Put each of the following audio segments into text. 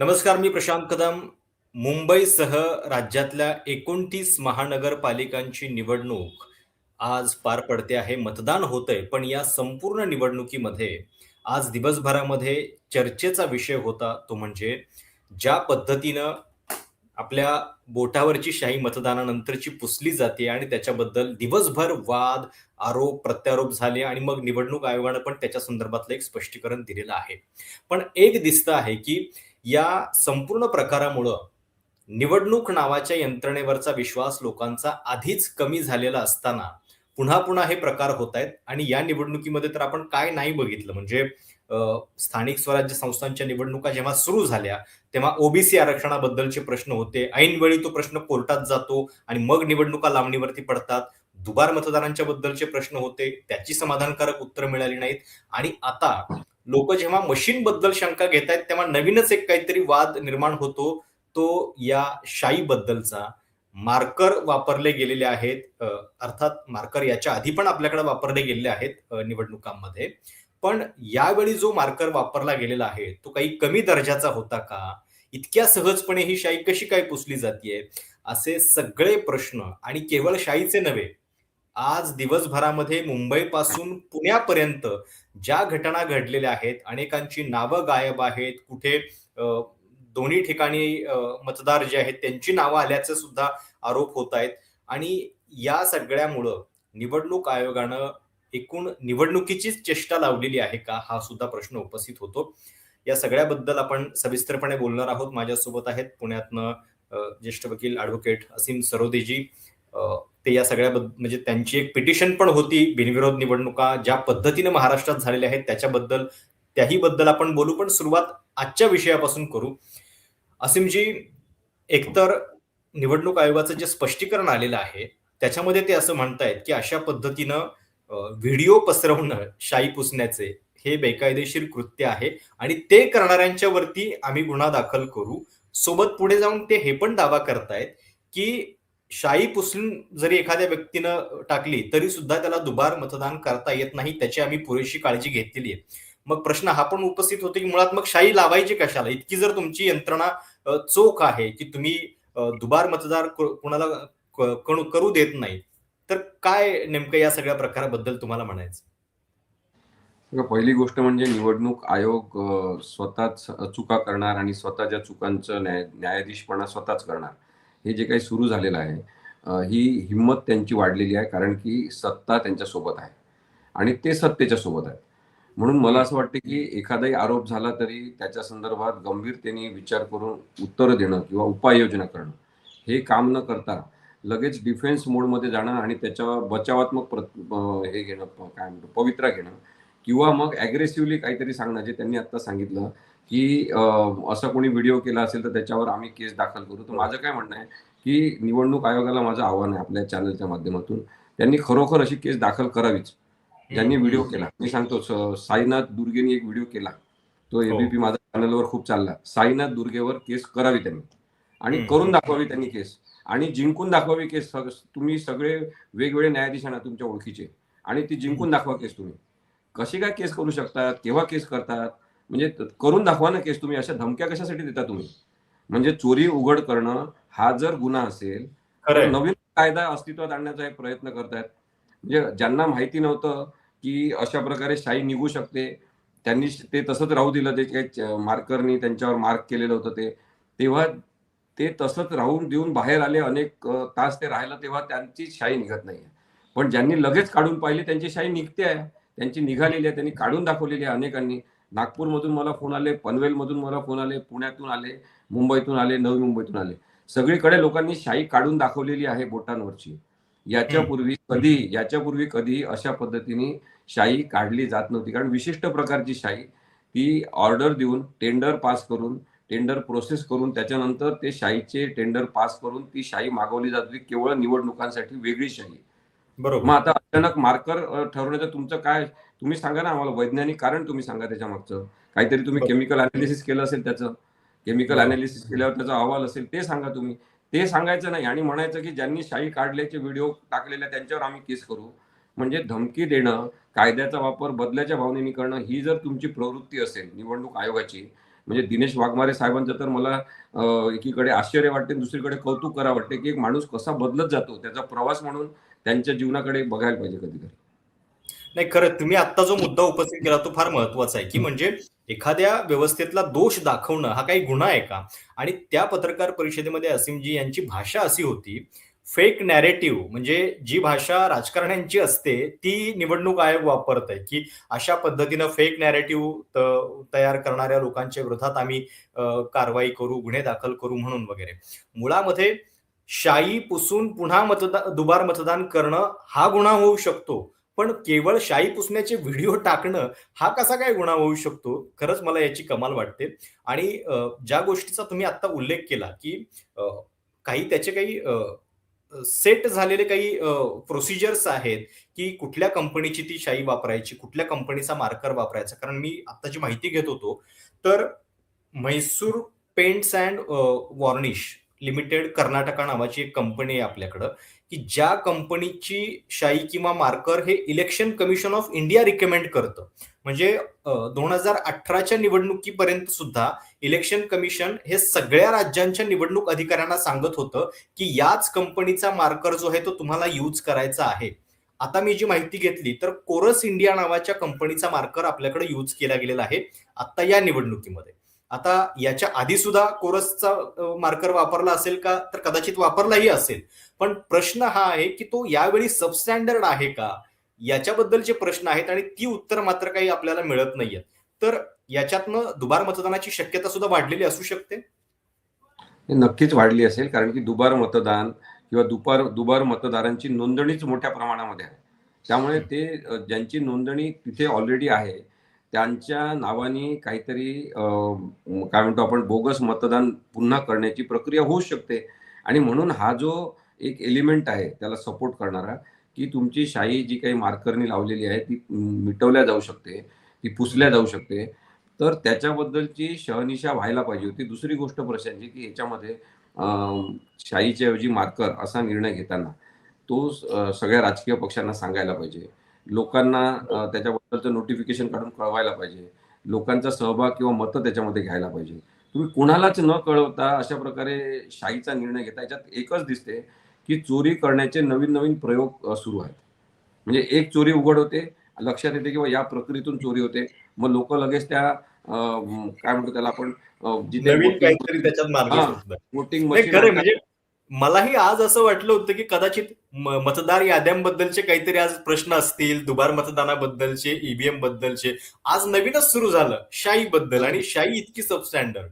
नमस्कार मी प्रशांत कदम. मुंबईसह राज्यातल्या एकोणतीस महानगरपालिकांची निवडणूक आज पार पडते आहे. मतदान होतंय पण या संपूर्ण निवडणुकीमध्ये आज दिवसभरामध्ये चर्चेचा विषय होता तो म्हणजे ज्या पद्धतीनं आपल्या बोटावरची शाही मतदानानंतरची पुसली जाते आणि त्याच्याबद्दल दिवसभर वाद आरोप प्रत्यारोप झाले आणि मग निवडणूक आयोगानं पण त्याच्या संदर्भातलं एक स्पष्टीकरण दिलेलं आहे. पण एक दिसतं आहे की या संपूर्ण प्रकारामुळं निवडणूक नावाच्या यंत्रणेवरचा विश्वास लोकांचा आधीच कमी झालेला असताना पुन्हा पुन्हा हे प्रकार होत आहेत. आणि या निवडणुकीमध्ये तर आपण काय नाही बघितलं. म्हणजे स्थानिक स्वराज्य संस्थांच्या निवडणुका जेव्हा सुरू झाल्या तेव्हा ओबीसी आरक्षणाबद्दलचे प्रश्न होते. ऐनवेळी तो प्रश्न कोर्टात जातो आणि मग निवडणुका लांबणीवरती पडतात. दुबार मतदारांच्या बद्दलचे प्रश्न होते त्याची समाधानकारक उत्तर मिळाली नाहीत. आणि आता लोक जेव्हा मशीन बद्दल शंका घेत आहेत तेव्हा नवीनच एक काहीतरी वाद निर्माण होतो. तो या शाई बद्दलचा मार्कर वापरले गेलेले आहेत. अर्थात मार्कर याच्या आधी पण आपल्याकडे वापरले गेलेले आहेत निवडणुकांमध्ये. पण यावेळी जो मार्कर वापरला गेलेला आहे तो काही कमी दर्जाचा होता का? इतक्या सहजपणे ही शाई कशी काय पुसली जाते असे सगळे प्रश्न आणि केवळ शाईचे नव्हे आज दिवसभरामध्ये मुंबईपासून पुण्यापर्यंत ज्या घटना घडलेल्या आहेत अनेकांची नावं गायब आहेत कुठे दोन्ही ठिकाणी मतदार जे आहेत त्यांची नावं आल्याचे सुद्धा आरोप होत आहेत. आणि या सगळ्यामुळं निवडणूक आयोगानं एकूण निवडणुकीचीच चेष्टा लावलेली आहे का हा सुद्धा प्रश्न उपस्थित होतो. या सगळ्याबद्दल आपण सविस्तरपणे बोलणार आहोत. माझ्यासोबत आहेत पुण्यातनं ज्येष्ठ वकील ॲडव्होकेट असीम सरोदेजी. ते या सगळ्या म्हणजे त्यांची एक पिटिशन पण होती बिनविरोध निवडणुका ज्या पद्धतीने महाराष्ट्रात झालेल्या आहेत त्याच्याबद्दल त्याही बद्दल आपण बोलू पण सुरुवात आजच्या विषयापासून करू. असिमजी एकतर निवडणूक आयोगाचं जे स्पष्टीकरण आलेलं आहे त्याच्यामध्ये ते असं म्हणतायत की अशा पद्धतीनं व्हिडिओ पसरवणं शाई पुसण्याचे हे बेकायदेशीर कृत्य आहे आणि ते करणाऱ्यांच्या वरती आम्ही गुन्हा दाखल करू. सोबत पुढे जाऊन ते हे पण दावा करतायत की शाई पुसून जरी एखाद्या व्यक्तीनं टाकली तरी सुद्धा त्याला दुबार मतदान करता येत नाही त्याची आम्ही पुरेशी काळजी घेतलेली आहे. मग प्रश्न हा पण उपस्थित होतो की मुळात मग शाई लावायची कशाला? इतकी जर तुमची यंत्रणा चोख आहे की तुम्ही दुबार मतदार कोणाला क- करू देत नाही तर काय नेमकं या सगळ्या प्रकाराबद्दल तुम्हाला म्हणायचं? पहिली गोष्ट म्हणजे निवडणूक आयोग स्वतःच चुका करणार आणि स्वतःच्या चुकांचं न्याय न्यायाधीशपणा स्वतःच करणार. हे जे काही सुरू झालेलं आहे ही हिंमत त्यांची वाढलेली आहे कारण की सत्ता त्यांच्यासोबत आहे. आणि ते सत्तेच्या सोबत आहे म्हणून मला असं वाटतं की एखादाही आरोप झाला तरी त्याच्या संदर्भात गंभीरतेने विचार करून उत्तर देणं किंवा उपाययोजना करणं हे काम न करता लगेच डिफेन्स मोडमध्ये जाणं आणि त्याच्यावर बचावात्मक हे घेणं काय म्हणतो पवित्रा घेणं किंवा मग ॲग्रेसिव्हली काहीतरी सांगणं जे त्यांनी आता सांगितलं की असा कोणी व्हिडिओ केला असेल तर त्याच्यावर आम्ही केस दाखल करू. तर माझं काय म्हणणं आहे की निवडणूक आयोगाला माझं आव्हान आहे आपल्या चॅनलच्या माध्यमातून. त्यांनी खरोखर अशी केस दाखल करावीच. ज्यांनी व्हिडिओ केला. मी सांगतो साईनाथ दुर्गेनी एक व्हिडिओ केला. तो एबीपी माझ्या चॅनलवर खूप चालला. साईनाथ दुर्गेवर केस करावी त्यांनी. आणि. करून दाखवावी त्यांनी केस आणि जिंकून दाखवावी केस तुम्ही सगळे वेगवेगळे न्यायाधीश आणा तुमच्या ओळखीचे. आणि ती जिंकून दाखवा केस तुम्ही. कशी काय केस करू शकतात? केव्हा केस करतात? म्हणजे करून दाखवा ना केस तुम्ही अशा धमक्या कशासाठी देता तुम्ही? म्हणजे चोरी उघड करणं हा जर गुन्हा असेल तर नवीन कायदा अस्तित्वात आणण्याचा एक प्रयत्न करतायत. म्हणजे ज्यांना माहिती नव्हतं की अशा प्रकारे शाही निघू शकते त्यांनी ते तसंच राहू दिलं ते काही मार्करनी त्यांच्यावर मार्क केलेलं होतं ते. तेव्हा ते तसंच राहून देऊन बाहेर आले अनेक तास ते राहिलं तेव्हा त्यांची शाही निघत नाही पण ज्यांनी लगेच काढून पाहिली त्यांची शाही निघते आहे. त्यांची निघालेली आहे त्यांनी काढून दाखवलेली आहे अनेकांनी. नागपूरमधून मला फोन आले पनवेलमधून मला फोन आले पुण्यातून आले मुंबईतून आले नवी मुंबईतून आले. सगळीकडे लोकांनी शाही काढून दाखवलेली आहे बोटांवरची. याच्यापूर्वी कधी याच्यापूर्वी कधी अशा पद्धतीने शाही काढली जात नव्हती. कारण विशिष्ट प्रकारची शाही ती ऑर्डर देऊन टेंडर पास करून टेंडर प्रोसेस करून त्याच्यानंतर ते शाहीचे टेंडर पास करून ती शाही मागवली जात होती. केवळ निवडणुकांसाठी वेगळी शाही मग बरोबर आता अचानक मार्कर ठरवण्याचं तुमचं काय? तुम्ही सांगा ना आम्हाला. वैज्ञानिक कारण तुम्ही सांगा त्याच्या मागचं काहीतरी तुम्ही. केमिकल अनालिसिस केलं असेल त्याचं. केमिकल. अनालिसिस केल्यावर त्याचा अहवाल असेल ते सांगा तुम्ही. ते सांगायचं नाही. आणि म्हणायचं की ज्यांनी शाही काढल्याचे व्हिडिओ टाकलेले त्यांच्यावर आम्ही केस करू. म्हणजे धमकी देणं कायद्याचा वापर बदल्याच्या भावनेने करणं ही जर तुमची प्रवृत्ती असेल निवडणूक आयोगाची म्हणजे दिनेश वाघमारे साहेबांचं तर मला एकीकडे आश्चर्य वाटते दुसरीकडे कौतुक करा वाटते की एक माणूस कसा बदलत जातो त्याचा प्रवास म्हणून त्यांच्या जीवनाकडे बघायला पाहिजे कधी कधी. नाही खरं तुम्ही आता जो मुद्दा उपस्थित केला तो फार महत्त्वाचा आहे की म्हणजे एखाद्या व्यवस्थेतला दोष दाखवणं हा काही गुन्हा आहे का? आणि त्या पत्रकार परिषदेमध्ये असीमजी यांची भाषा अशी होती फेक नॅरेटिव्ह म्हणजे जी भाषा राजकारण्यांची असते ती निवडणूक आयोग वापरत आहे की अशा पद्धतीनं फेक नॅरेटिव्ह तयार करणाऱ्या लोकांच्या विरोधात आम्ही कारवाई करू गुन्हे दाखल करू म्हणून वगैरे. मुळामध्ये शाई पुसून पुन्हा मतदान दुबार मतदान करणं हा गुन्हा होऊ शकतो. पण केवळ शाई पुसण्याचे व्हिडिओ टाकणं हा कसा काय गुन्हा होऊ शकतो? खरंच मला याची कमाल वाटते. आणि ज्या गोष्टीचा तुम्ही आत्ता उल्लेख केला की काही त्याचे काही सेट झालेले काही प्रोसिजर्स आहेत की कुठल्या कंपनीची ती शाई वापरायची कुठल्या कंपनीचा मार्कर वापरायचा. कारण मी आत्ताची माहिती घेत होतो तर Mysore paints and varnish limited Karnataka नावाची एक कंपनी आहे आपल्याकडं की ज्या कंपनीची शाई किंवा मार्कर हे election commission of India recommend करतं. म्हणजे दोन हजार अठराच्या निवडणुकीपर्यंत सुद्धा इलेक्शन कमिशन हे सगळ्या राज्यांच्या निवडणूक अधिकाऱ्यांना सांगत होतं की याच कंपनीचा मार्कर जो आहे तो तुम्हाला यूज करायचा आहे. आता मी जी माहिती घेतली तर कोरस इंडिया नावाच्या कंपनीचा मार्कर आपल्याकडे यूज केला गेलेला आहे आता या निवडणुकीमध्ये. आता याच्या आधी सुद्धा कोरसचा मार्कर वापरला असेल का? तर कदाचित वापरलाही असेल. पण प्रश्न हा आहे की तो यावेळी सबस्टँडर्ड आहे का? याच्याबद्दलचे प्रश्न आहेत आणि ती उत्तर मात्र काही आपल्याला मिळत नाहीयेत तर याच्यातनं दुबार मतदानाची शक्यता सुद्धा वाढलेली असू शकते? हे नक्कीच वाढली असेल कारण की दुबार मतदान किंवा दुपार दुबार मतदारांची नोंदणीच मोठ्या प्रमाणामध्ये आहे. त्यामुळे ते ज्यांची नोंदणी तिथे ऑलरेडी आहे त्यांच्या नावाने काहीतरी काय म्हणतो आपण बोगस मतदान पुन्हा करण्याची प्रक्रिया होऊ शकते. आणि म्हणून हा जो एक एलिमेंट आहे त्याला सपोर्ट करणारा की तुमची शाही जी काही मार्करनी लावलेली आहे ती मिटवल्या जाऊ शकते ती पुसल्या जाऊ शकते. तर त्याच्याबद्दलची शहनिशा व्हायला पाहिजे होती. दुसरी गोष्ट प्रशांची की याच्यामध्ये शाहीच्या ऐवजी मार्कर असा निर्णय घेताना तो सगळ्या राजकीय पक्षांना सांगायला पाहिजे. लोकांना त्याच्याबद्दलचं नोटिफिकेशन काढून कळवायला पाहिजे. लोकांचा सहभाग किंवा मतं त्याच्यामध्ये घ्यायला पाहिजे. तुम्ही कुणालाच न कळवता अशा प्रकारे शाहीचा निर्णय घेता. याच्यात एकच दिसते की चोरी करण्याचे नवीन नवीन प्रयोग सुरू आहेत. म्हणजे एक चोरी उघड होते लक्षात येते किंवा या प्रक्रियेतून चोरी होते. मग लोक लगेच त्या काय म्हणतो त्याला आपण जिथे नवीन voting- मलाही आज असं वाटलं होतं की कदाचित मतदार याद्यांबद्दलचे काहीतरी आज प्रश्न असतील दुबार मतदानाबद्दलचे ईव्हीएम बद्दलचे. आज नवीनच सुरू झालं शाही बद्दल आणि शाही इतकी सबस्टँडर्ड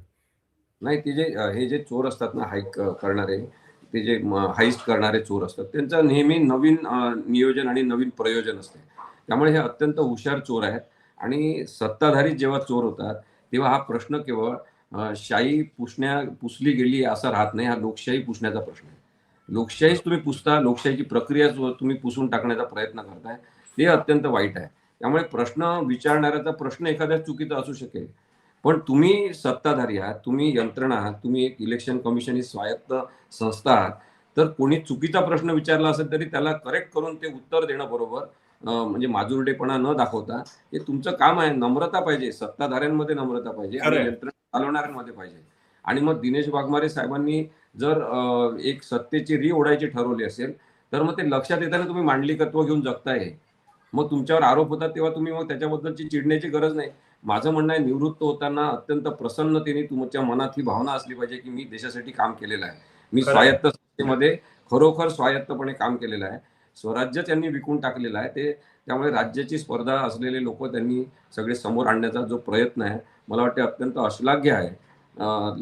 नाही ते जे हे जे चोर असतात ना हाईक करणारे ते जे हाईस्ट करणारे चोर असतात त्यांचं नेहमी नवीन नियोजन आणि नवीन प्रयोजन असते. त्यामुळे हे अत्यंत हुशार चोर आहेत. आणि सत्ताधारी जेव्हा चोर होतात तेव्हा हा प्रश्न केवळ शाही पुसण्या पुसली गेली असा राहत नाही. हा लोकशाही पुसण्याचा प्रश्न आहे. लोकशाहीच तुम्ही पुसता लोकशाहीची प्रक्रिया तुम्ही पुसून टाकण्याचा प्रयत्न करताय ते अत्यंत वाईट आहे. त्यामुळे प्रश्न विचारणाऱ्याचा प्रश्न एखाद्या चुकीचा असू शकेल. पण तुम्ही सत्ताधारी आहात तुम्ही यंत्रणा आहात तुम्ही एक इलेक्शन कमिशन ही स्वायत्त संस्था आहात. तर कोणी चुकीचा प्रश्न विचारला असेल तरी त्याला करेक्ट करून ते उत्तर देणं बरोबर. म्हणजे माजुरडेपणा न दाखवता हे तुमचं काम आहे नम्रता पाहिजे सत्ताधाऱ्यांमध्ये नम्रता पाहिजे आणि. यंत्रणा चालवणाऱ्यांमध्ये पाहिजे. आणि मग दिनेश वाघमारे साहेबांनी जर एक सत्तेची री ओढायची ठरवली असेल तर मग ते लक्षात येताना तुम्ही मांडलिकत्व घेऊन जगताय. मग तुमच्यावर आरोप होतात तेव्हा तुम्ही मग त्याच्याबद्दलची चिडण्याची गरज नाही. माझं म्हणणं आहे निवृत्त होताना अत्यंत प्रसन्नतेने तुमच्या मनात ही भावना असली पाहिजे की मी देशासाठी काम केलेलं आहे. मी. स्वायत्त संस्थेमध्ये खरोखर स्वायत्तपणे काम केलेलं आहे. स्वराज्य त्यांनी विकून टाकलेलं आहे. ते त्यामुळे राज्याची स्पर्धा असलेले लोक त्यांनी सगळे समोर आणण्याचा जो प्रयत्न आहे मला वाटते अत्यंत अश्लाघ्य आहे.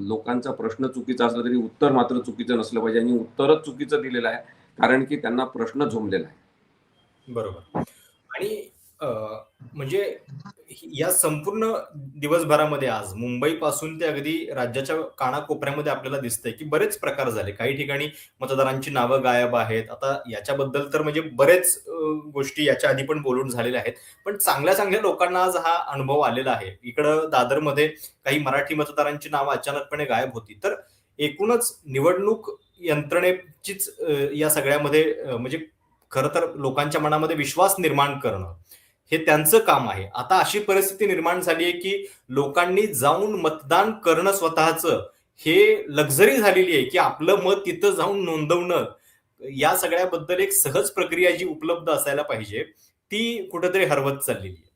लोकांचा प्रश्न चुकीचा असला तरी उत्तर मात्र चुकीचं नसलं पाहिजे आणि उत्तरच चुकीचं दिलेलं आहे कारण की त्यांना प्रश्न झोंबलेला आहे. बरोबर. आणि म्हणजे या संपूर्ण दिवसभरामध्ये आज मुंबई पासून ते अगदी राज्याच्या कानाकोपऱ्यामध्ये आपल्याला दिसतंय की बरेच प्रकार झाले. काही ठिकाणी मतदारांची नावं गायब आहेत. आता याच्याबद्दल तर म्हणजे बरेच गोष्टी याच्या आधी पण बोलून झालेल्या आहेत. पण चांगल्या चांगल्या लोकांना आज हा अनुभव आलेला आहे. इकडं दादरमध्ये काही मराठी मतदारांची नावं अचानकपणे गायब होती. तर एकूणच निवडणूक यंत्रणेचीच या सगळ्यामध्ये म्हणजे खरं तर लोकांच्या मनामध्ये विश्वास निर्माण करणं हे त्यांचं काम आहे. आता अशी परिस्थिती निर्माण झाली आहे की लोकांनी जाऊन मतदान करणं स्वतःचं हे लक्झरी झालेली आहे की आपलं मत तिथं जाऊन नोंदवणं. या सगळ्याबद्दल एक सहज प्रक्रिया जी उपलब्ध असायला पाहिजे ती कुठेतरी हरवत चाललेली आहे.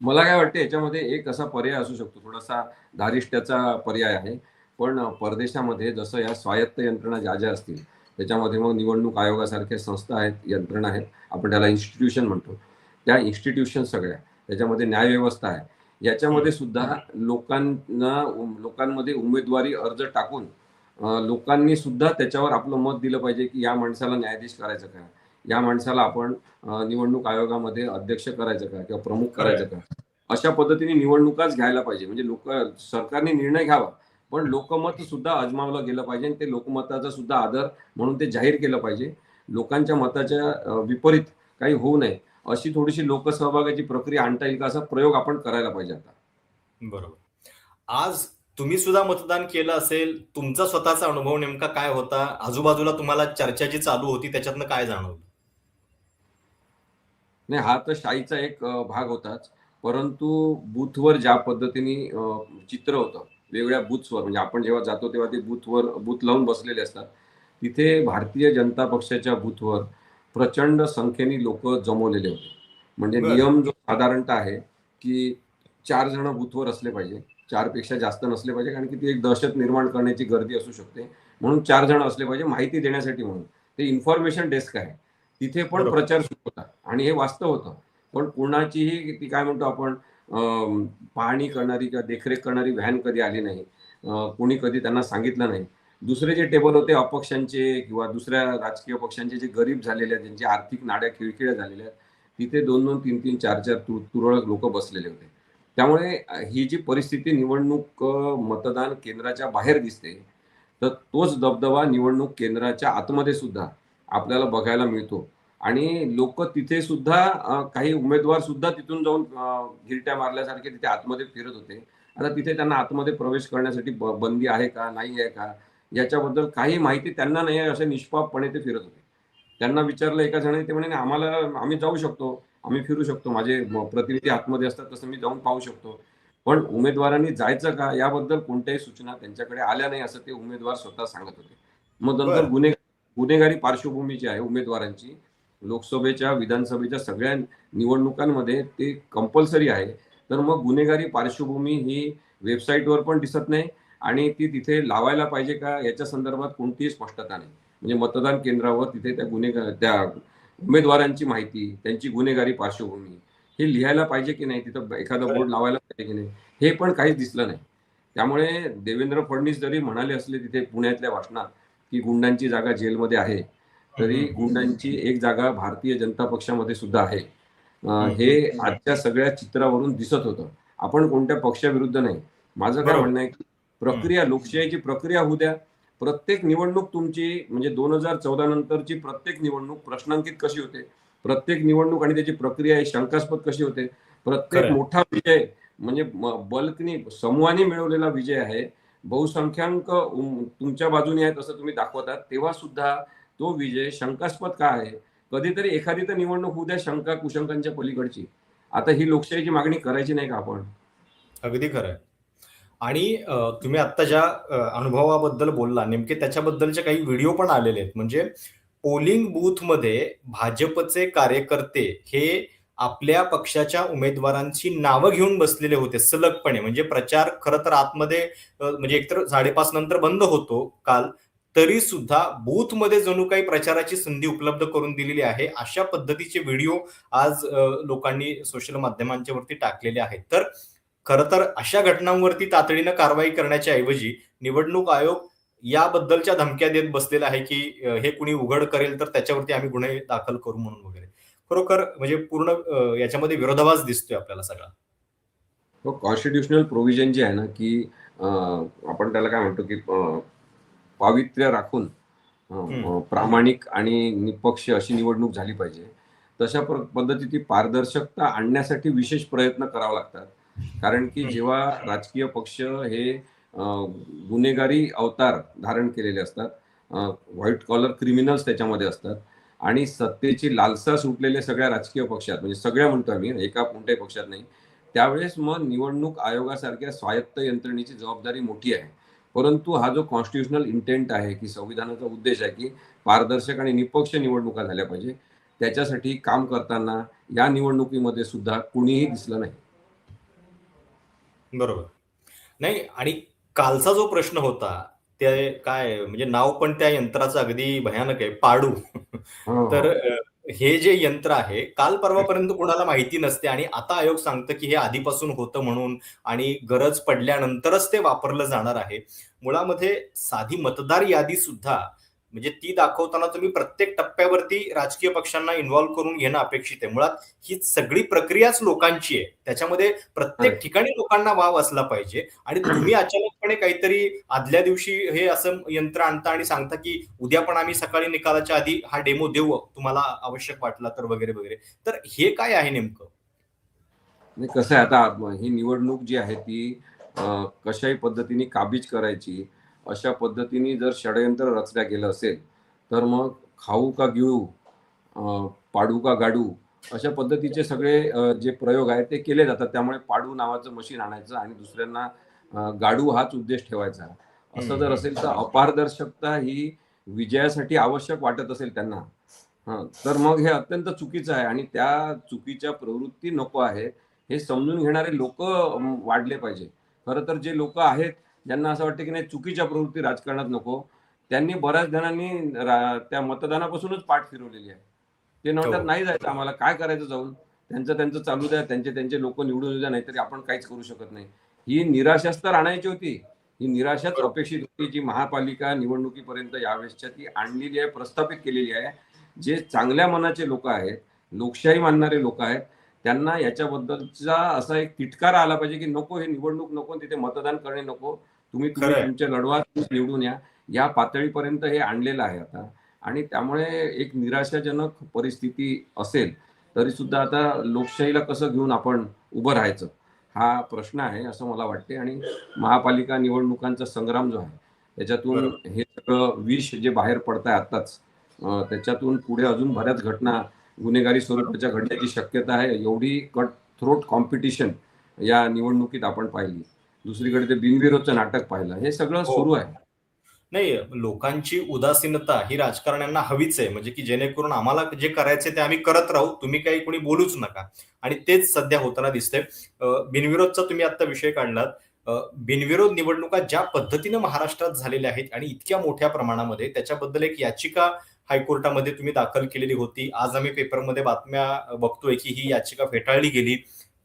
मला काय वाटतं याच्यामध्ये एक असा पर्याय असू शकतो. थोडासा धारिष्ट्याचा पर्याय आहे. पण परदेशामध्ये जसं या स्वायत्त यंत्रणा ज्या ज्या असतील त्याच्यामध्ये मग निवडणूक आयोगासारख्या संस्था आहेत यंत्रणा आहेत. आपण त्याला इन्स्टिट्यूशन म्हणतो. त्या इन्स्टिट्यूशन सगळ्या त्याच्यामध्ये न्यायव्यवस्था आहे. याच्यामध्ये सुद्धा लोकांना लोकांमध्ये उमेदवारी अर्ज टाकून लोकांनी सुद्धा त्याच्यावर आपलं मत दिलं पाहिजे की या माणसाला न्यायाधीश करायचं का? या माणसाला आपण निवडणूक आयोगामध्ये अध्यक्ष करायचं का? किंवा प्रमुख करायचं का? अशा पद्धतीने निवडणुकाच घ्यायला पाहिजे. म्हणजे लोक सरकारने निर्णय घ्यावा. पण लोकमत सुद्धा अजमावलं गेलं पाहिजे आणि ते लोकमताचा सुद्धा आदर म्हणून ते जाहीर केलं पाहिजे. लोकांच्या मताच्या विपरीत काही होऊ नये. अशी थोडीशी लोकसहभागाची प्रक्रिया आणता येईल का असा प्रयोग आपण करायला पाहिजे आता. बरोबर. आज तुम्ही सुद्धा मतदान केलं असेल तुमचा स्वतःचा अनुभव नेमका काय होता? आजूबाजूला तुम्हाला चर्चा जी चालू होती त्याच्यातनं काय जाणवलं? नाही हा तर शाईचा एक भाग होताच. परंतु बूथवर ज्या पद्धतीने चित्र होतं वेगवेगळ्या बूथवर म्हणजे आपण जेव्हा जातो तेव्हा ते बूथवर बूथ लावून बसलेले असतात. तिथे भारतीय जनता पक्षाच्या बूथवर प्रचंड संख्येने लोक जमवलेले होते. म्हणजे. नियम जो साधारणतः आहे की चार जण बूथवर असले पाहिजे चारपेक्षा जास्त नसले पाहिजे कारण की ती एक दहशत निर्माण करण्याची गर्दी असू शकते. म्हणून चार जण असले पाहिजे माहिती देण्यासाठी म्हणून. ते इन्फॉर्मेशन डेस्क आहे. तिथे पण. प्रचार सुरू होता. आणि हे वास्तव होतं. पण कुणाचीही ती काय म्हणतो आपण पाहणी करणारी किंवा देखरेख करणारी व्हॅन कधी आली नाही कोणी कधी त्यांना सांगितलं नाही दुसरे जे टेबल होते अपक्षांचे किंवा दुसऱ्या राजकीय पक्षांचे जे गरीब झालेले आहेत ज्यांची आर्थिक नाड्या खिळखिळ्या झालेल्या आहेत तिथे दोन दोन तीन तीन चार चार तु तुरळक लोक बसलेले होते. त्यामुळे ही जी परिस्थिती निवडणूक मतदान केंद्राच्या बाहेर दिसते तर तोच दबदबा निवडणूक केंद्राच्या आतमध्ये सुद्धा आपल्याला बघायला मिळतो. आणि लोक तिथे सुद्धा काही उमेदवार सुद्धा तिथून जाऊन घिरट्या गिरट्या मारल्यासारखे तिथे आतमध्ये फिरत होते. आता तिथे त्यांना आतमध्ये प्रवेश करण्यासाठी बंदी आहे का नाही आहे का? याच्याबद्दल काही माहिती त्यांना नाही आहे असे निष्पापपणे ते फिरत होते. त्यांना विचारलं एका जणाने ते म्हणे "नाही, आम्हाला आम्ही जाऊ शकतो आम्ही फिरू शकतो माझे प्रतिनिधी आतमध्ये असतात तसं मी जाऊन पाहू शकतो. पण उमेदवारांनी जायचं का याबद्दल कोणत्याही सूचना त्यांच्याकडे आल्या नाही असं ते उमेदवार स्वतः सांगत होते. मग नंतर. गुन्हे गुन्हेगारी पार्श्वभूमी जी आहे उमेदवारांची. लोकसभेच्या विधानसभेच्या सगळ्या निवडणुकांमध्ये ते कंपल्सरी आहे. तर मग गुन्हेगारी पार्श्वभूमी ही वेबसाईटवर पण दिसत नाही आणि ती तिथे लावायला पाहिजे का? याच्या संदर्भात कोणतीही स्पष्टता नाही. म्हणजे मतदान केंद्रावर तिथे त्या गुन्हेगार त्या उमेदवारांची माहिती त्यांची गुन्हेगारी पार्श्वभूमी हे लिहायला पाहिजे की नाही? तिथं एखादा बोर्ड लावायला पाहिजे की नाही? हे पण काहीच दिसलं नाही. त्यामुळे देवेंद्र फडणवीस जरी म्हणाले असले तिथे पुण्यातल्या भाषणात की गुंडांची जागा जेलमध्ये आहे तरी गुंडांची एक जागा भारतीय जनता पक्षामध्ये सुद्धा आहे. हे आजच्या सगळ्या चित्रावरून दिसत होतं. आपण कोणत्या पक्षाविरुद्ध नाही. माझं काय. म्हणणं आहे की प्रक्रिया लोकशाहीची प्रक्रिया होऊ द्या. प्रत्येक निवडणूक तुमची म्हणजे दोन हजार चौदा नंतरची प्रत्येक निवडणूक प्रश्नांकित कशी होते? प्रत्येक निवडणूक आणि त्याची प्रक्रिया ही शंकास्पद कशी होते? प्रत्येक. मोठा विजय म्हणजे बल्कनी समूहाने मिळवलेला विजय आहे. बहुसंख्याक तुमच्या बाजूने आहेत असं तुम्ही दाखवतात तेव्हा सुद्धा तो विजय शंकास्पद का आहे? कधीतरी एखादी तर निवडणूक होऊ द्या शंका कुशंकांच्या पलीकडची. आता ही लोकशाहीची मागणी करायची नाही का आपण? अगदी खरं आहे. आणि अ, तुम्ही आत्ता ज्या अ, अनुभवाबद्दल बोलला नेमके त्याच्याबद्दलचे काही व्हिडिओ पण आलेले आहेत. म्हणजे पोलिंग बूथमध्ये भाजपचे कार्यकर्ते हे आपल्या पक्षाच्या उमेदवारांची नावं घेऊन बसलेले होते सलगपणे. म्हणजे प्रचार खरं तर आतमध्ये अ, म्हणजे एकतर साडेपाच नंतर बंद होतो काल तरी सुद्धा बूथमध्ये जणू काही प्रचाराची संधी उपलब्ध करून दिलेली आहे. अशा पद्धतीचे व्हिडिओ आज अ, लोकांनी सोशल माध्यमांच्या वरती टाकलेले आहेत. तर खरं तर अशा घटनांवरती तातडीनं कारवाई करण्याच्या ऐवजी निवडणूक आयोग याबद्दलच्या धमक्या देत बसलेला आहे की हे कुणी उघड करेल तर त्याच्यावरती आम्ही गुन्हे दाखल करू म्हणून वगैरे. खरोखर म्हणजे पूर्ण याच्यामध्ये विरोधाभास दिसतोय आपल्याला सगळा. कॉन्स्टिट्युशनल प्रोव्हिजन जे आहे ना की आपण त्याला काय म्हणतो की पावित्र्य राखून. प्रामाणिक आणि निपक्ष अशी निवडणूक झाली पाहिजे. तशा पद्धतीची पारदर्शकता आणण्यासाठी विशेष प्रयत्न करावे लागतात. कारण की. जेव्हा राजकीय पक्ष हे गुन्हेगारी अवतार धारण केलेले असतात व्हाईट कॉलर क्रिमिनल्स त्याच्यामध्ये असतात आणि सत्तेची लालसा सुटलेल्या सगळ्या राजकीय पक्षात म्हणजे सगळ्या म्हणतो आम्ही एका कोणत्याही पक्षात नाही त्यावेळेस मग निवडणूक आयोगासारख्या स्वायत्त यंत्रणेची जबाबदारी मोठी आहे परंतु हा जो कॉन्स्टिट्युशनल इंटेंट आहे की संविधानाचा उद्देश आहे की पारदर्शक आणि निपक्ष निवडणुका झाल्या पाहिजे त्याच्यासाठी काम करताना या निवडणुकीमध्ये सुद्धा कुणीही दिसलं नाही बरोबर. नाही आणि कालचा जो प्रश्न होता ते काय म्हणजे नाव पण त्या यंत्राचं अगदी भयानक आहे पाडू. हो, तर हो. अ, हे जे यंत्र आहे काल परवापर्यंत कोणाला माहिती नसते आणि आता आयोग सांगतं की हे आधीपासून होतं म्हणून आणि गरज पडल्यानंतरच ते वापरलं जाणार आहे. मुळामध्ये साधी मतदार यादी सुद्धा म्हणजे ती दाखवताना तुम्ही प्रत्येक टप्प्यावरती राजकीय पक्षांना इन्व्हॉल्व्ह करून घेणं अपेक्षित आहे. मुळात ही सगळी प्रक्रियाच लोकांची आहे. त्याच्यामध्ये प्रत्येक. ठिकाणी लोकांना वाव असला पाहिजे. आणि तुम्ही अचानकपणे काहीतरी आदल्या दिवशी हे असं यंत्र आणता आणि सांगता की उद्या पण आम्ही सकाळी निकालाच्या आधी हा डेमो देऊ तुम्हाला आवश्यक वाटला तर वगैरे वगैरे. तर हे काय आहे नेमकं? कसं आहे आता ही निवडणूक जी आहे ती कशाही पद्धतीने काबीज करायची अशा पद्धतीने जर षडयंत्र रचल्या गेलं असेल तर मग खाऊ का गिळू पाडू का गाडू अशा पद्धतीचे सगळे जे प्रयोग आहेत ते केले जातात. त्यामुळे पाडू नावाचं मशीन आणायचं आणि दुसऱ्यांना गाडू हाच उद्देश ठेवायचा. असं जर असेल तर अपारदर्शकता ही विजयासाठी आवश्यक वाटत असेल त्यांना. हं, तर मग हे अत्यंत चुकीचं आहे आणि त्या चुकीच्या प्रवृत्ती नको आहे. हे समजून घेणारे लोक वाढले पाहिजे. खरं तर जे लोक आहेत ज्यांना असं वाटतं की नाही चुकीच्या प्रवृत्ती राजकारणात नको. त्यांनी बऱ्याच जणांनी त्या मतदानापासूनच पाठ फिरवलेली आहे. ते म्हणतात हो. नाही जायचं आम्हाला काय करायचं जाऊन? त्यांचं त्यांचं चालू द्या त्यांचे त्यांचे लोक निवडून येऊ द्या नाहीतरी आपण काहीच करू शकत नाही. ही निराशाच तर आणायची होती. ही निराशाच. अपेक्षित होती जी महापालिका निवडणुकीपर्यंत यावेळेसच्या ती आणलेली आहे प्रस्थापित केलेली आहे. जे चांगल्या मनाचे लोक आहेत लोकशाही मानणारे लोक आहेत त्यांना याच्याबद्दलचा असा एक तिटकारा आला पाहिजे की नको हे निवडणूक नको तिथे मतदान करणे नको. तुम्ही तुम्ही. तुमच्या लढवा निवडून या. या पातळीपर्यंत हे आणलेलं आहे आता. आणि त्यामुळे एक निराशाजनक परिस्थिती असेल तरी सुद्धा आता लोकशाहीला कसं घेऊन आपण उभं राहायचं? हा प्रश्न आहे असं मला वाटते. आणि महापालिका निवडणुकांचा संग्राम जो आहे त्याच्यातून हे सगळं विष जे बाहेर पडत आहे आत्ताच अं, त्याच्यातून पुढे अजून बऱ्याच घटना गुन्हेगारी स्वरूपाच्या घडण्याची शक्यता आहे. एवढी कट थ्रोट कॉम्पिटिशन या निवडणुकीत आपण पाहिली. दुसरीकडे ते बिनविरोधचं नाटक पाहिलं. हे सगळं हो. सुरू आहे. नाही लोकांची उदासीनता ही राजकारण्यांना हवीच आहे. म्हणजे की जेणेकरून आम्हाला जे करायचे ते आम्ही करत राहू. तुम्ही काही कोणी बोलूच नका. आणि तेच सध्या होताना दिसतंय. बिनविरोधचा तुम्ही आता विषय काढलात. बिनविरोध निवडणुका ज्या पद्धतीनं महाराष्ट्रात झालेल्या आहेत आणि इतक्या मोठ्या प्रमाणामध्ये त्याच्याबद्दल एक याचिका हायकोर्टामध्ये तुम्ही दाखल केलेली होती. आज आम्ही पेपरमध्ये बातम्या बघतोय की ही याचिका फेटाळली गेली.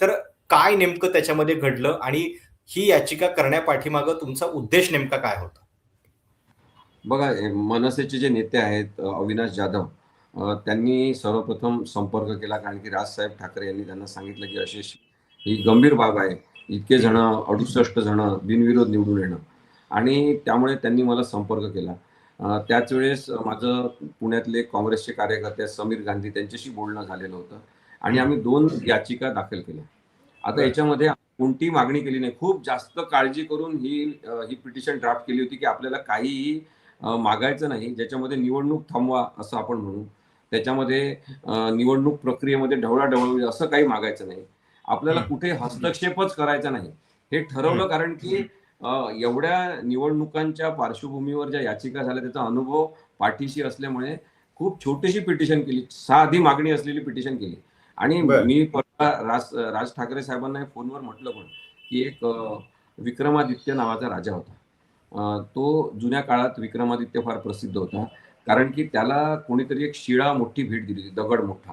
तर काय नेमकं त्याच्यामध्ये घडलं? आणि ही याचिका करण्यापाठीमागं तुमचा उद्देश नेमका काय होता? बघा मनसेचे जे नेते आहेत अविनाश जाधव त्यांनी सर्वप्रथम संपर्क केला कारण की राजसाहेब ठाकरे यांनी त्यांना सांगितलं की अशी ही गंभीर बाब आहे. इतके जण अडुसष्ट जण बिनविरोध निवडून येणं. आणि त्यामुळे त्यांनी मला संपर्क केला. त्याच वेळेस माझं पुण्यातले काँग्रेसचे कार्यकर्ते समीर गांधी त्यांच्याशी बोलणं झालेलं होतं. आणि आम्ही दोन याचिका दाखल केल्या. आता. याच्यामध्ये कोणती मागणी केली नाही. खूप जास्त काळजी करून ही ही पिटिशन ड्राफ्ट केली होती की आपल्याला काहीही मागायचं नाही. ज्याच्यामध्ये निवडणूक थांबवा असं आपण म्हणू. त्याच्यामध्ये निवडणूक प्रक्रियेमध्ये ढवळाढवळ होईल असं काही मागायचं नाही. आपल्याला. कुठे हस्तक्षेपच करायचा नाही. हे ठरवलं कारण की एवढ्या निवडणुकांच्या पार्श्वभूमीवर ज्या याचिका झाल्या त्याचा अनुभव पाठीशी असल्यामुळे खूप छोटीशी पिटिशन केली. साधी मागणी असलेली पिटिशन केली. आणि. मी राज राज ठाकरे साहेबांना फोनवर म्हटलं पण की एक विक्रमादित्य नावाचा राजा होता. तो जुन्या काळात विक्रमादित्य फार प्रसिद्ध होता. कारण की त्याला कोणीतरी एक शिळा मोठी भेट दिली होती दगड मोठा.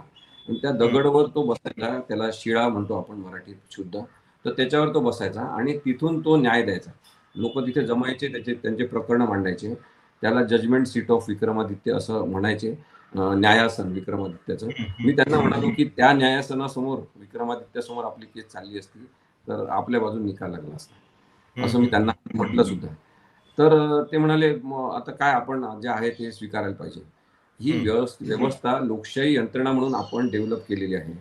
आणि त्या दगडवर तो बसायचा त्याला शिळा म्हणतो आपण मराठीत शुद्ध. तर त्याच्यावर तो बसायचा आणि तिथून तो न्याय द्यायचा. लोक तिथे जमायचे त्याचे त्यांचे प्रकरण मांडायचे. त्याला जजमेंट सीट ऑफ विक्रमादित्य असं म्हणायचे. न्यायासन विक्रमादित्याचं. मी त्यांना म्हणालो की त्या न्यायासनासमोर विक्रमादित्यासमोर आपली केस चालली असती तर आपल्या बाजून निकाल लागला असता. असं मी त्यांना म्हटलं सुद्धा. तर ते म्हणाले "म, आता काय आपण जे आहे ते स्वीकारायला पाहिजे. ही व्यवस्था लोकशाही यंत्रणा म्हणून आपण डेव्हलप केलेली आहे.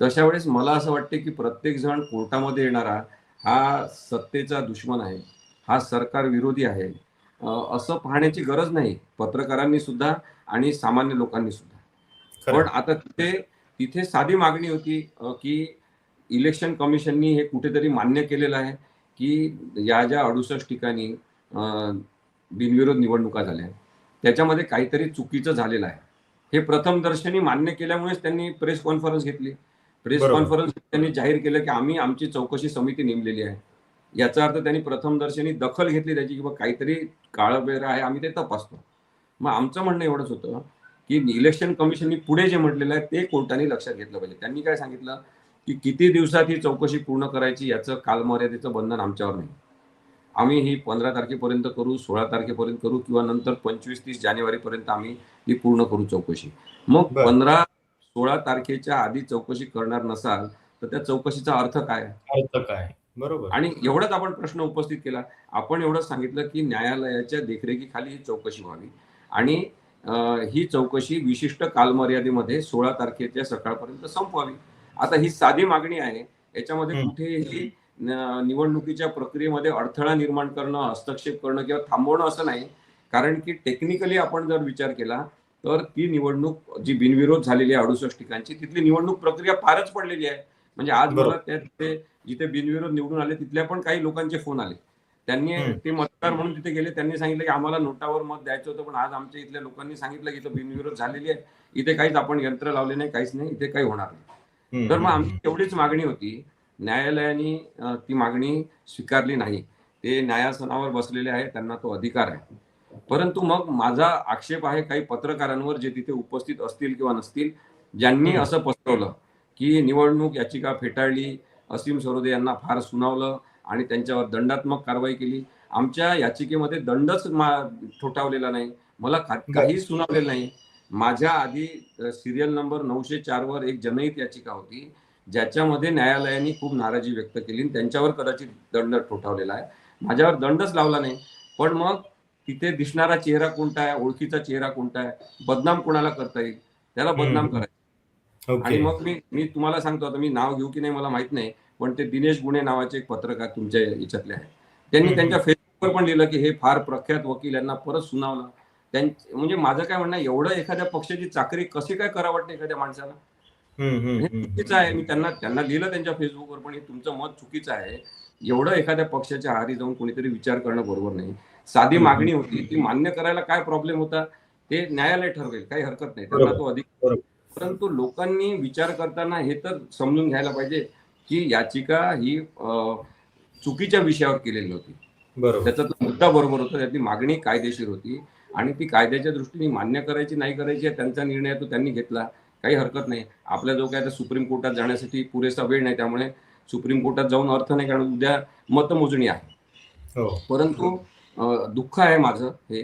तशा वेळेस मला असं वाटते की प्रत्येक जण कोर्टामध्ये येणारा हा सत्तेचा दुश्मन आहे हा सरकार विरोधी आहे असं पाहण्याची गरज नाही. पत्रकारांनी सुद्धा आणि सामान्य लोकांनी सुद्धा. पण आता तिथे तिथे साधी मागणी होती की इलेक्शन कमिशननी हे कुठेतरी मान्य केलेलं आहे की या ज्या अडुसष्ट ठिकाणी बिनविरोध निवडणुका झाल्या त्याच्यामध्ये काहीतरी चुकीचं झालेलं आहे. हे प्रथम दर्शनी मान्य केल्यामुळेच त्यांनी प्रेस कॉन्फरन्स घेतली. प्रेस. कॉन्फरन्स त्यांनी जाहीर केलं की आम्ही आमची चौकशी समिती नेमलेली आहे. याचा अर्थ त्यांनी प्रथम दर्शनी दखल घेतली त्याची की बा काहीतरी काळबेरा आहे आम्ही ते तपासतो. मग आमचं म्हणणं एवढंच होतं की इलेक्शन कमिशननी पुढे जे म्हटलेलं आहे ते कोर्टाने लक्षात घेतलं पाहिजे. त्यांनी काय सांगितलं? की किती दिवसात ही चौकशी पूर्ण करायची याचं कालमर्यादेचं बंधन आमच्यावर नाही. आम्ही ही पंधरा तारखेपर्यंत करू सोळा तारखेपर्यंत करू किंवा नंतर पंचवीस तीस जानेवारीपर्यंत आम्ही ही पूर्ण करू चौकशी. मग. पंधरा सोळा तारखेच्या आधी चौकशी करणार नसाल तर त्या चौकशीचा अर्थ काय? अर्थ काय? बरोबर. आणि एवढाच आपण प्रश्न उपस्थित केला. आपण एवढंच सांगितलं की न्यायालयाच्या देखरेखीखाली ही चौकशी व्हावी. आणि ही चौकशी विशिष्ट कालमर्यादेमध्ये सोळा तारखेच्या सकाळपर्यंत संपवावी. आता ही साधी मागणी आहे. याच्यामध्ये. कुठेही निवडणुकीच्या प्रक्रियेमध्ये अडथळा निर्माण करणं हस्तक्षेप करणं किंवा थांबवणं असं नाही. कारण की टेक्निकली आपण जर विचार केला तर ती निवडणूक जी बिनविरोध झालेली आहे अडुसष्ट ठिकाणची तिथली निवडणूक प्रक्रिया फारच पडलेली आहे. म्हणजे आज. मला त्या जिथे बिनविरोध निवडून आले तिथल्या पण काही लोकांचे फोन आले. त्यांनी. ते मतदार म्हणून तिथे गेले. त्यांनी सांगितलं की आम्हाला नोटावर मत द्यायचं होतं पण आज आमच्या इथल्या लोकांनी सांगितलं की इथं बिनविरोध झालेली आहे. इथे काहीच आपण यंत्र लावले नाही काहीच नाही इथे काही होणार नाही. तर मग आमची एवढीच मागणी होती. न्यायालयाने ती मागणी स्वीकारली नाही. ते न्यायासनावर बसलेले आहे त्यांना तो अधिकार आहे. परंतु मग माझा आक्षेप आहे काही पत्रकारांवर जे तिथे उपस्थित असतील किंवा नसतील ज्यांनी. असं पसरवलं की निवडणूक याचिका फेटाळली असीम सरोदे यांना फार सुनावलं आणि त्यांच्यावर दंडात्मक कारवाई केली. आमच्या याचिकेमध्ये दंडच ठोठावलेला नाही. मला का- काहीच सुनावलेलं नाही. माझ्या आधी सिरियल नंबर नऊशे चार वर एक जनहित याचिका होती ज्याच्यामध्ये न्यायालयाने खूप नाराजी व्यक्त केली आणि त्यांच्यावर कदाचित दंड ठोठावलेला आहे. माझ्यावर दंडच लावला नाही. पण मग तिथे दिसणारा चेहरा कोणता आहे? ओळखीचा चेहरा कोणता आहे? बदनाम कोणाला करता येईल? त्याला बदनाम. करायचं. आणि मग मी मी तुम्हाला सांगतो आता मी नाव घेऊ की नाही मला माहीत नाही. पण ते दिनेश गुणे नावाचे एक पत्रकार तुमच्या याच्यातले आहे त्यांनी. त्यांच्या फेसबुकवर पण लिहिलं की हे फार प्रख्यात वकील यांना परत सुनावलं त्यां म्हणजे माझं काय म्हणणं एवढं एखाद्या पक्षाची चाकरी कशी काय करा वाटते एखाद्या माणसाला हे. चुकीचं आहे मी त्यांना त्यांना लिहिलं त्यांच्या फेसबुकवर पण हे तुमचं मत चुकीचं आहे एवढं एखाद्या पक्षाच्या आहारी जाऊन कोणीतरी विचार करणं बरोबर नाही साधी. मागणी होती ती मान्य करायला काय प्रॉब्लेम होता ते न्यायालय ठरवेल काही हरकत नाही त्यांना. तो अधिक. परंतु लोकांनी विचार करताना हे तर समजून घ्यायला पाहिजे की याचिका ही चुकीच्या विषयावर केलेली होती. बरोबर. त्याचा मुद्दा बरोबर होता त्यातली मागणी कायदेशीर होती आणि ती कायद्याच्या दृष्टीने मान्य करायची नाही करायची त्यांचा निर्णय तो त्यांनी घेतला. काही हरकत नाही. आपल्या जो काय आता सुप्रीम कोर्टात जाण्यासाठी पुरेसा वेळ नाही त्यामुळे सुप्रीम कोर्टात जाऊन अर्थ नाही कारण उद्या मतमोजणी आहे. हो. परंतु दुःख आहे माझं हे.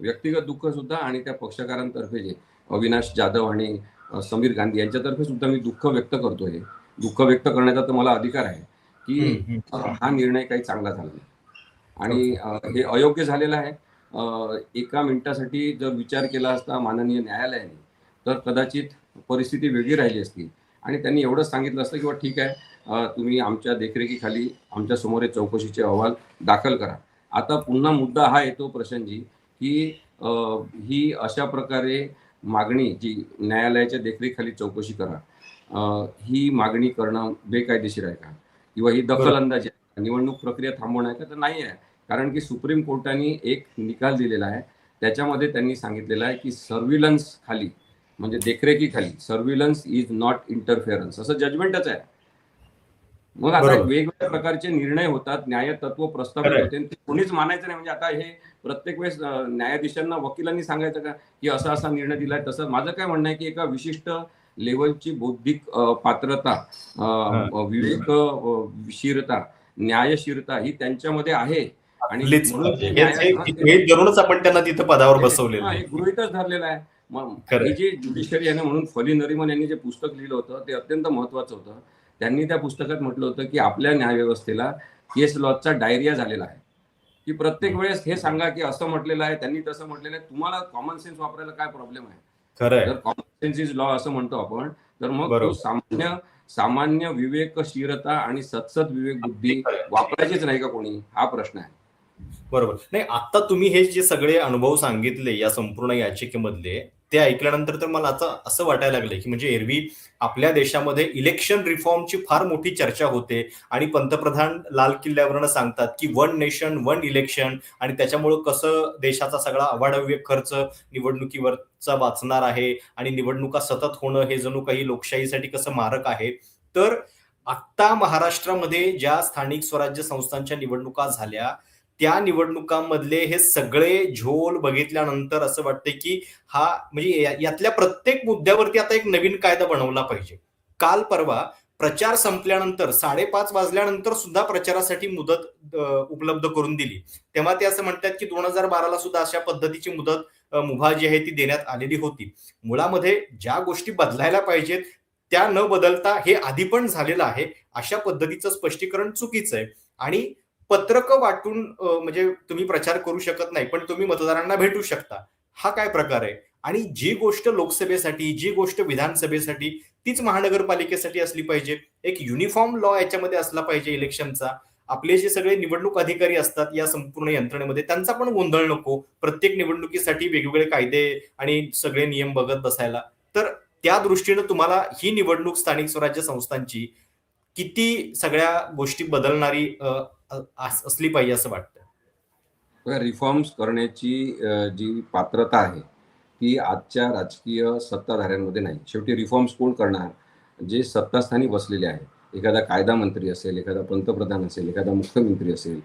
व्यक्तिगत दुःख सुद्धा आणि त्या पक्षकारांतर्फे जे अविनाश जाधव आणि समीर गांधी यांच्यातर्फे सुद्धा मी दुःख व्यक्त करतो हे. दुःख व्यक्त करण्याचा तर मला अधिकार आहे की हा निर्णय काही चांगला झाला नाही. आणि हे अयोग्य झालेलं आहे. एका मिनिटासाठी जर विचार केला असता माननीय न्यायालयाने तर कदाचित परिस्थिती वेगळी राहिली असती. आणि त्यांनी एवढंच सांगितलं असतं की बा ठीक आहे तुम्ही आमच्या देखरेखीखाली आमच्यासमोर चौकशीचे अहवाल दाखल करा. आता पुन्हा मुद्दा हा येतो प्रशांतजी की ही अशा प्रकारे मागणी जी न्यायालयाच्या देखरेखीखाली चौकशी करा ही मागणी करणं बेकायदेशीर आहे का? किंवा ही दखल अंदाजी आहे का? निवडणूक प्रक्रिया थांबवणं आहे का? तर नाही आहे. कारण की सुप्रीम कोर्टाने एक निकाल दिलेला आहे. त्याच्यामध्ये त्यांनी सांगितलेलं आहे की सर्व्हिलन्स खाली म्हणजे देखरेखीखाली सर्व्हिलन्स इज नॉट इंटरफेरन्स असं जजमेंटच आहे. मग आता. वेगवेगळ्या प्रकारचे निर्णय होतात न्याय तत्व खरंय. होते. ते कोणीच मानायचं नाही. म्हणजे आता हे प्रत्येक वेळेस न्यायाधीशांना वकिलांनी सांगायचं का? की असा असा निर्णय दिलाय तसं. माझं काय म्हणणं आहे की एका विशिष्ट लेवलची बौद्धिक पात्रता अं, विवेक अं, शीरता न्यायशीरता ही त्यांच्यामध्ये आहे. आणि आपण त्यांना तिथं पदावर बसवलेलं गृहितच धरलेलं आहे. मग. हे जे ज्युडिशरी आहे म्हणून फली नरिमन यांनी जे पुस्तक लिहिलं होतं ते अत्यंत महत्वाचं होतं. त्यांनी त्या पुस्तकात म्हटलं होतं की आपल्या न्यायव्यवस्थेला केस लॉजचा डायरिया झालेला आहे. की प्रत्येक वेळेस हे सांगा की असं म्हटलेलं आहे त्यांनी तसं म्हटलेलं आहे. तुम्हाला कॉमन सेन्स वापरायला काय प्रॉब्लेम आहे? खरंय. कॉमन इज लॉ असं म्हणतो आपण तर मग तो. सामान्य सामान्य विवेकशीरता आणि सत्सद विवेक बुद्धी वापरायचीच नाही का कोणी? हा प्रश्न आहे. बरोबर. नाही आता तुम्ही हे जे सगळे अनुभव सांगितले या संपूर्ण याचिकेमधले ते ऐकल्यानंतर तर मला आता असं वाटायला लागलं की म्हणजे एरवी आपल्या देशामध्ये इलेक्शन रिफॉर्मची फार मोठी चर्चा होते आणि पंतप्रधान लाल किल्ल्यावरनं सांगतात की वन नेशन वन इलेक्शन आणि त्याच्यामुळं कसं देशाचा सगळा अवाढव्य खर्च निवडणुकीवरचा वाचणार आहे आणि निवडणुका सतत होणं हे जणू काही लोकशाहीसाठी कसं मारक आहे. तर आत्ता महाराष्ट्रामध्ये ज्या स्थानिक स्वराज्य संस्थांच्या निवडणुका झाल्या त्या निवडणुकांमधले हे सगळे झोल बघितल्यानंतर असं वाटतं की हा म्हणजे यातल्या प्रत्येक मुद्द्यावरती आता एक नवीन कायदा बनवला पाहिजे. काल परवा प्रचार संपल्यानंतर साडेपाच वाजल्यानंतर सुद्धा प्रचारासाठी मुदत उपलब्ध करून दिली. तेव्हा ते असं म्हणतात की दोन हजार बाराला सुद्धा अशा पद्धतीची मुदत मुभा जी आहे ती देण्यात आलेली होती. मुळामध्ये ज्या गोष्टी बदलायला पाहिजेत त्या न बदलता हे आधी पण झालेलं आहे अशा पद्धतीचं स्पष्टीकरण चुकीचं आहे. आणि पत्रकं वाटून म्हणजे तुम्ही प्रचार करू शकत नाही पण तुम्ही मतदारांना भेटू शकता. हा काय प्रकार आहे? आणि जी गोष्ट लोकसभेसाठी जी गोष्ट विधानसभेसाठी तीच महानगरपालिकेसाठी असली पाहिजे. एक युनिफॉर्म लॉ याच्यामध्ये असला पाहिजे इलेक्शनचा आपले जे सगळे निवडणूक अधिकारी असतात या संपूर्ण यंत्रणेमध्ये त्यांचा पण गोंधळ नको. प्रत्येक निवडणुकीसाठी वेगवेगळे कायदे आणि सगळे नियम बघत बसायला. तर त्या दृष्टीनं तुम्हाला ही निवडणूक स्थानिक स्वराज्य संस्थांची किती सगळ्या गोष्टी बदलणारी असली पाहिजे असं वाटतं. रिफॉर्म्स करण्याची जी पात्रता आहे ती आजच्या राजकीय सत्ताधाऱ्यांमध्ये नाही. शेवटी रिफॉर्म्स कोण करणार? जे सत्तास्थानी बसलेले आहेत. एखादा कायदा मंत्री असेल एखादा पंतप्रधान असेल एखादा मुख्यमंत्री असेल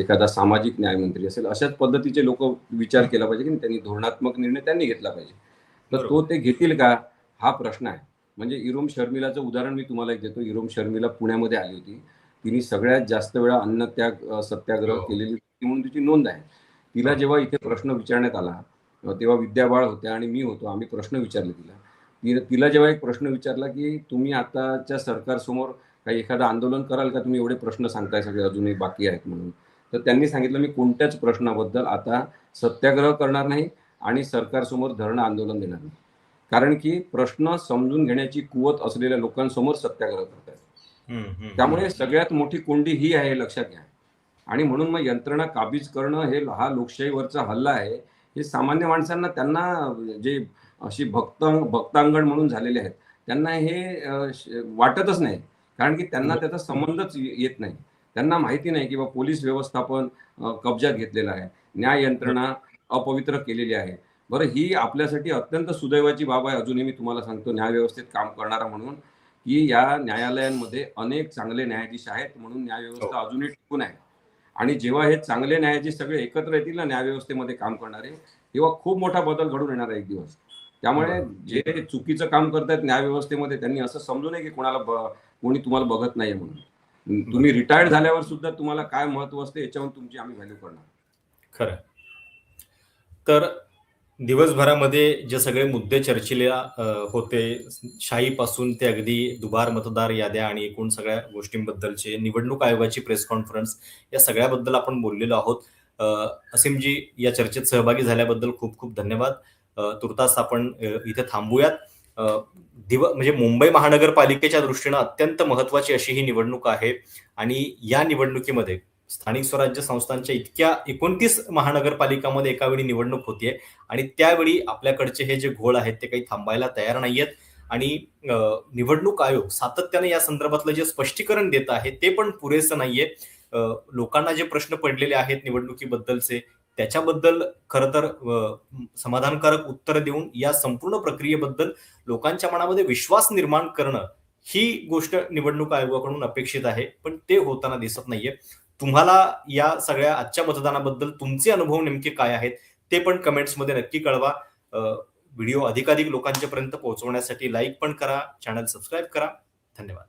एखादा सामाजिक न्यायमंत्री असेल अशाच पद्धतीचे लोक विचार केला पाहिजे की त्यांनी धोरणात्मक निर्णय त्यांनी घेतला पाहिजे. तर तो. ते घेतील का? हा प्रश्न आहे. म्हणजे इरोम शर्मिलाचं उदाहरण मी तुम्हाला एक देतो. इरोम शर्मिला पुण्यामध्ये आली होती. तिने सगळ्यात जास्त वेळा अन्नत्याग अ, सत्याग्रह हो. केलेली व्यक्ती म्हणून तिची नोंद आहे. तिला हो. जेव्हा इथे प्रश्न विचारण्यात आला तेव्हा विद्याबाळ होत्या आणि मी होतो. आम्ही प्रश्न विचारले तिला. तिला जेव्हा एक प्रश्न विचारला की तुम्ही आताच्या सरकारसमोर काही एखादं आंदोलन कराल का? तुम्ही एवढे प्रश्न सांगताय सगळे अजूनही बाकी आहेत म्हणून. तर त्यांनी सांगितलं मी कोणत्याच प्रश्नाबद्दल आता सत्याग्रह करणार नाही आणि सरकारसमोर धरणं आंदोलन देणार नाही. कारण की प्रश्न समजून घेण्याची कुवत असलेल्या लोकांसमोर सत्याग्रह करतात त्यामुळे सगळ्यात मोठी कोंडी ही आहे लक्षात घ्या. आणि म्हणून मग यंत्रणा काबीज करणं हे हा लोकशाहीवरचा हल्ला आहे. हे सामान्य माणसांना त्यांना जे अशी भक्त भक्तांगण म्हणून झालेले आहेत त्यांना हे वाटतच नाही. कारण की त्यांना त्याचा संबंधच येत नाही. त्यांना माहिती नाही की बा पोलीस व्यवस्थापन कब्जात घेतलेलं आहे. न्याय यंत्रणा अपवित्र केलेली आहे. बरं ही आपल्यासाठी अत्यंत सुदैवाची बाब आहे. अजूनही मी तुम्हाला सांगतो न्यायव्यवस्थेत काम करणारा म्हणून. की या न्यायालयांमध्ये अनेक चांगले न्यायाधीश आहेत म्हणून न्यायव्यवस्था अजूनही टिकून आहे. आणि जेव्हा हे चांगले न्यायाधीश सगळे एकत्र येतील ना न्यायव्यवस्थेमध्ये काम करणारे तेव्हा खूप मोठा बदल घडून येणार आहे एक दिवस. त्यामुळे जे चुकीचं काम करतायत न्यायव्यवस्थेमध्ये त्यांनी असं समजू नये की कोणाला कोणी तुम्हाला बघत नाहीये म्हणून. तुम्ही रिटायर्ड झाल्यावर सुद्धा तुम्हाला काय महत्त्व असते याच्यावर तुमची आम्ही व्हॅल्यू करणार. खरं तर दिवसभरामध्ये जे सगळे मुद्दे चर्चेला होते. शाहीपासून ते अगदी दुबार मतदार याद्या आणि एकूण सगळ्या गोष्टींबद्दलचे निवडणूक आयोगाची प्रेस कॉन्फरन्स या सगळ्याबद्दल आपण बोललेलो आहोत. असीमजी या चर्चेत सहभागी झाल्याबद्दल खूप खूप धन्यवाद. तुर्तास आपण इथे थांबूयात. दिव म्हणजे मुंबई महानगरपालिकेच्या दृष्टीनं अत्यंत महत्वाची अशी ही निवडणूक आहे आणि या निवडणुकीमध्ये स्थानिक स्वराज्य संस्थांच्या इतक्या एकोणतीस महानगरपालिकामध्ये एका वेळी निवडणूक होतीये. आणि त्यावेळी आपल्याकडचे हे जे घोळ आहेत ते काही थांबायला तयार नाहीयेत. आणि निवडणूक आयोग सातत्याने या संदर्भातलं जे स्पष्टीकरण देत आहे ते पण पुरेसं नाहीये. लोकांना जे प्रश्न पडलेले आहेत निवडणुकीबद्दलचे त्याच्याबद्दल खरं तर समाधानकारक उत्तर देऊन या संपूर्ण प्रक्रियेबद्दल लोकांच्या मनामध्ये विश्वास निर्माण करणं ही गोष्ट निवडणूक आयोगाकडून अपेक्षित आहे. पण ते होताना दिसत नाहीये. तुम्हाला या सगळ्या आजच्या मतदानाबद्दल तुमचे अनुभव नेमके काय आहेत ते पण कमेंट्समध्ये नक्की कळवा. व्हिडिओ अधिकाधिक लोकांच्या पर्यंत पोहोचवण्यासाठी लाईक पण करा चॅनल सबस्क्राईब करा. धन्यवाद.